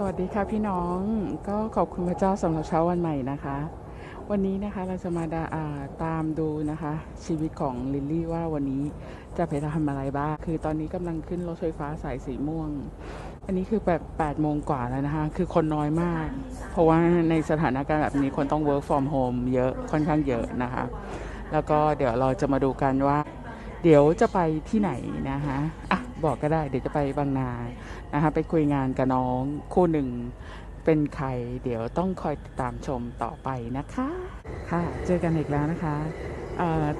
สวัสดีค่ะพี่น้องก็ขอบคุณพระเจ้าสำหรับเช้าวันใหม่นะคะ วันนี้นะคะเราจะมาดาอ่าตามดูนะคะ ชีวิตของลิลลี่ว่าวันนี้จะไปทำอะไรบ้างคือตอนนี้กำลังขึ้นรถไฟฟ้าสายสีม่วง อันนี้คือแบบ8โมงกว่าแล้วนะคะ คือคนน้อยมาก เพราะว่าในสถานการณ์แบบนี้คนต้อง work from home เยอะค่อนข้างเยอะนะคะ แล้วก็เดี๋ยวเราจะมาดูกันว่า เดี๋ยวจะไปที่ไหนนะคะอะ บอกก็ได้ เดี๋ยวจะไปบางนานะคะไปคุยงานกับน้องคู่หนึ่งเป็นใคร เดี๋ยวต้องคอยติดตามชมต่อไปนะคะ ค่ะ เจอกันอีกแล้วนะคะ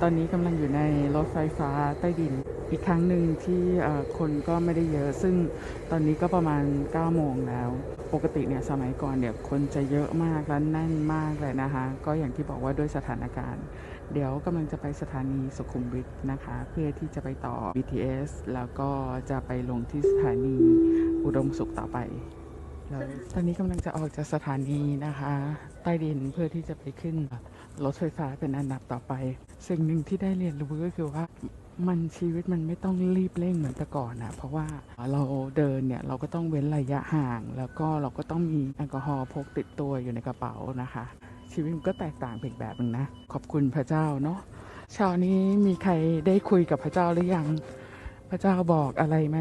ตอนนี้กำลังอยู่ในรถไฟฟ้าใต้ดินอีกครั้งหนึ่งที่คนก็ไม่ได้เยอะ ซึ่งตอนนี้ก็ประมาณ 9 โมงแล้ว ปกติเนี่ยสมัยก่อนเนี่ยคนจะเยอะมากและแน่นมากเลยนะคะ ก็อย่างที่บอกว่าด้วยสถานการณ์ เดี๋ยวกำลังจะไปสถานีสุขุมวิทนะคะ เพื่อที่จะไปต่อ BTS แล้วก็จะไปลงที่สถานีอุดมสุขต่อไปแล้วตอนนี้กำลังจะออกจากสถานีนะคะ ใต้ดินเพื่อที่จะไปขึ้น รถไฟฟ้าเป็นอันดับต่อไป สิ่งหนึ่งที่ได้เรียนรู้ก็คือว่ามันชีวิตมันไม่ต้องรีบเร่งเหมือนแต่ก่อนนะเพราะว่าเราเดินเนี่ยเราก็ต้องเว้นระยะห่าง แล้วก็เราก็ต้องมีแอลกอฮอล์พกติดตัวอยู่ในกระเป๋านะคะ ชีวิตมันก็แตกต่างไปอีกแบบหนึ่งนะ ขอบคุณพระเจ้าเนาะเช้านี้มีใครได้คุยกับพระเจ้าหรือยัง พระเจ้าบอกอะไรไหม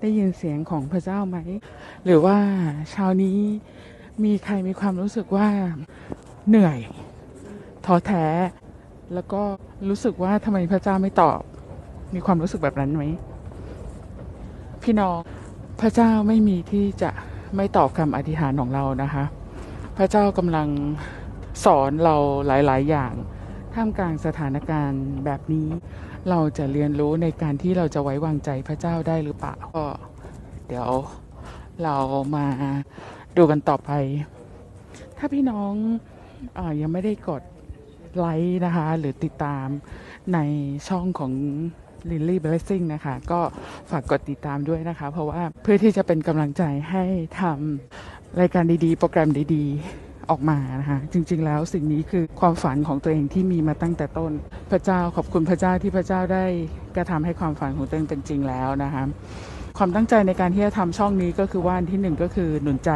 ได้ยินเสียงของพระเจ้าไหม หรือว่าเช้านี้มีใครมีความรู้สึกว่าเหนื่อย ท้อแท้ แล้วก็รู้สึกว่าทำไมพระเจ้าไม่ตอบ มีความรู้สึกแบบนั้นไหมพี่น้องพระเจ้าไม่มีที่จะไม่ตอบคำอธิษฐานของเรานะคะ พระเจ้ากำลังสอนเราหลาย ๆ อย่าง ท่ามกลางสถานการณ์แบบนี้ เราจะเรียนรู้ในการที่เราจะไว้วางใจพระเจ้าได้หรือเปล่าก็เดี๋ยวเรามาดูกันต่อไป ถ้าพี่น้องอยังไม่ได้กด ไลค์นะคะ หรือติดตามในช่องของ Lily Blessing นะคะ ก็ฝากกดติดตามด้วยนะคะ เพราะว่าเพื่อที่จะเป็นกำลังใจให้ทำรายการดีๆ โปรแกรมดีๆ ออกมานะคะ จริง ๆ แล้วสิ่งนี้คือความฝันของตัวเองที่มีมาตั้งแต่ต้น พระเจ้าขอบคุณพระเจ้าที่พระเจ้าได้กระทำให้ความฝันของตัวเองเป็นจริงแล้วนะคะ ความตั้งใจในการที่จะทำช่องนี้ก็คือว่าอันที่หนึ่งก็คือหนุนใจ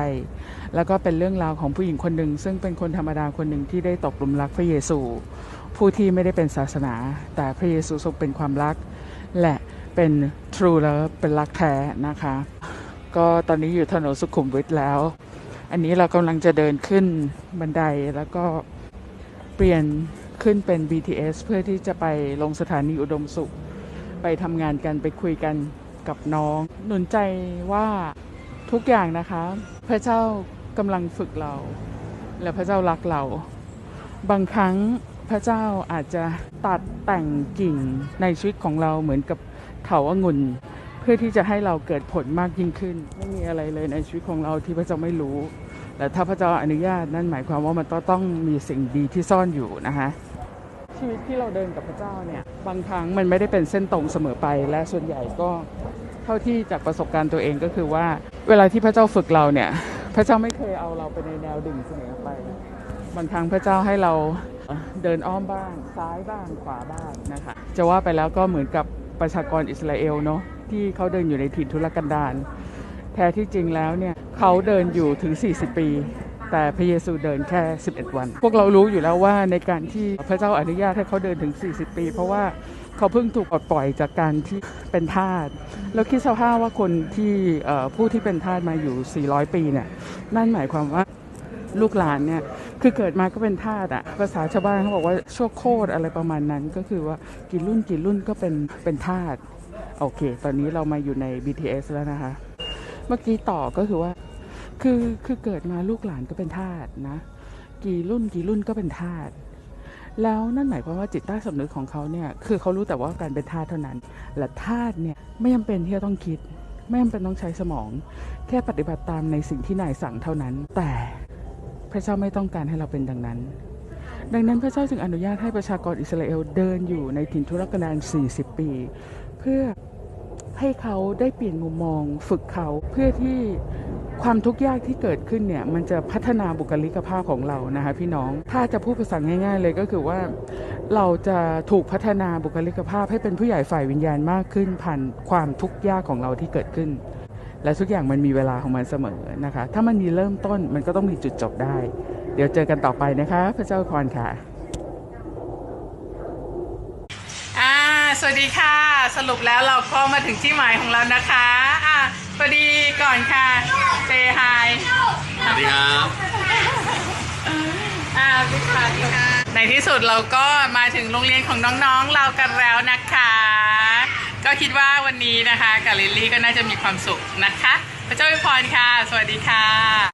แล้วก็เป็นเรื่องราวของผู้หญิงคนหนึ่งซึ่งเป็นคนธรรมดาคนหนึ่งที่ได้ตกหลุมรักพระเยซู ผู้ที่ไม่ได้เป็นศาสนา แต่พระเยซูทรงเป็นความรัก และเป็น true love เป็นรักแท้นะคะ ก็ตอนนี้อยู่ถนนสุขุมวิทแล้ว อันนี้เรากำลังจะเดินขึ้นบันไดแล้วก็เปลี่ยนขึ้นเป็น BTS เพื่อที่จะไปลงสถานีอุดมสุข ไปทำงานกันไปคุยกัน กับน้อง หนุนใจว่าทุกอย่างนะคะ พระเจ้ากำลังฝึกเรา และพระเจ้ารักเรา บางครั้งพระเจ้าอาจจะตัดแต่งกิ่งในชีวิตของเราเหมือนกับเถาองุ่นเพื่อที่จะให้เราเกิดผลมากยิ่งขึ้น ไม่มีอะไรเลยในชีวิตของเราที่พระเจ้าไม่รู้ แต่ถ้าพระเจ้าอนุญาตนั่นหมายความว่ามันต้องต้องมีสิ่งดีที่ซ่อนอยู่นะคะ ชีวิตที่เราเดินกับพระเจ้าเนี่ยบางครั้งมันไม่ได้เป็นเส้นตรงเสมอไป และส่วนใหญ่ก็เท่าที่จากประสบการณ์ตัวเองก็คือว่า เวลาที่พระเจ้าฝึกเราเนี่ย พระเจ้าไม่เคยเอาเราไปในแนวดิ่งเสมอไป บางครั้งพระเจ้าให้เราเดินอ้อมบ้าง ซ้ายบ้างขวาบ้างนะคะจะว่าไปแล้วก็เหมือนกับประชากรอิสราเอลเนาะที่เขาเดินอยู่ในถิ่นทุรกันดารแท้ที่จริงแล้วเนี่ยเขาเดินอยู่ถึง 40 ปี แต่พระเยซูเดินแค่ 11 วัน พวกเรารู้อยู่แล้วว่าในการที่พระเจ้าอนุญาตให้เขาเดินถึง 40 ปี เพราะว่าเขาเพิ่งถูกปลดปล่อยจากการที่เป็นทาสแล้วคิดสภาพว่าคนที่ผู้ที่เป็นทาสมาอยู่ 400 ปีเนี่ยนั่นหมายความว่าลูกหลานเนี่ยคือเกิดมาก็เป็นทาสอะภาษาชาวบ้านเขาบอกว่าชั่วโคตรอะไรประมาณนั้น ก็คือว่ากี่รุ่นกี่รุ่นก็เป็นเป็นทาสโอเค ตอนนี้เรามาอยู่ใน BTS แล้วนะคะ เมื่อกี้ต่อก็คือว่า คือคือเกิดมาลูกหลานก็เป็นทาสนะ กี่รุ่นกี่รุ่นก็เป็นทาสแล้วนั่นหมายความว่าจิตใต้สำนึกของเขาเนี่ยคือเขารู้แต่ว่าการเป็นทาสเท่านั้น และทาสเนี่ยไม่จำเป็นที่จะต้องคิด ไม่จำเป็นต้องใช้สมอง แค่ปฏิบัติตามในสิ่งที่นายสั่งเท่านั้น แต่พระเจ้าไม่ต้องการให้เราเป็นดังนั้น ดังนั้นพระเจ้าจึงอนุญาตให้ประชากรอิสราเอลเดินอยู่ในถิ่นทุรกันดาร40 ปี เพื่อ ให้เขาได้เปลี่ยนมุมมอง ฝึกเขาเพื่อที่ความทุกข์ยากที่เกิดขึ้นเนี่ยมันจะพัฒนาบุคลิกภาพของเรานะคะพี่น้องถ้าจะพูดภาษาง่าย ๆ เลยก็คือว่า เราจะถูกพัฒนาบุคลิกภาพให้เป็นผู้ใหญ่ฝ่ายวิญญาณมากขึ้นผ่านความทุกข์ยากของเราที่เกิดขึ้น และทุกอย่างมันมีเวลาของมันเสมอนะคะ ถ้ามันมีเริ่มต้นมันก็ต้องมีจุดจบได้ เดี๋ยวเจอกันต่อไปนะคะ พระเจ้าอวยพรค่ะ อ่า สวัสดีค่ะ สรุปแล้วเราก็มาถึงที่หมายของเรานะคะอ่าพอดีก่อนค่ะเซฮายสวัสดีครับอ่าสวัสดีค่ะในที่สุดเราก็มาถึงโรงเรียนของน้องๆเรากันแล้วนะคะ ก็คิดว่าวันนี้นะคะกับลิลลี่ก็น่าจะมีความสุขนะคะ พระเจ้าอวยพรค่ะ สวัสดีค่ะ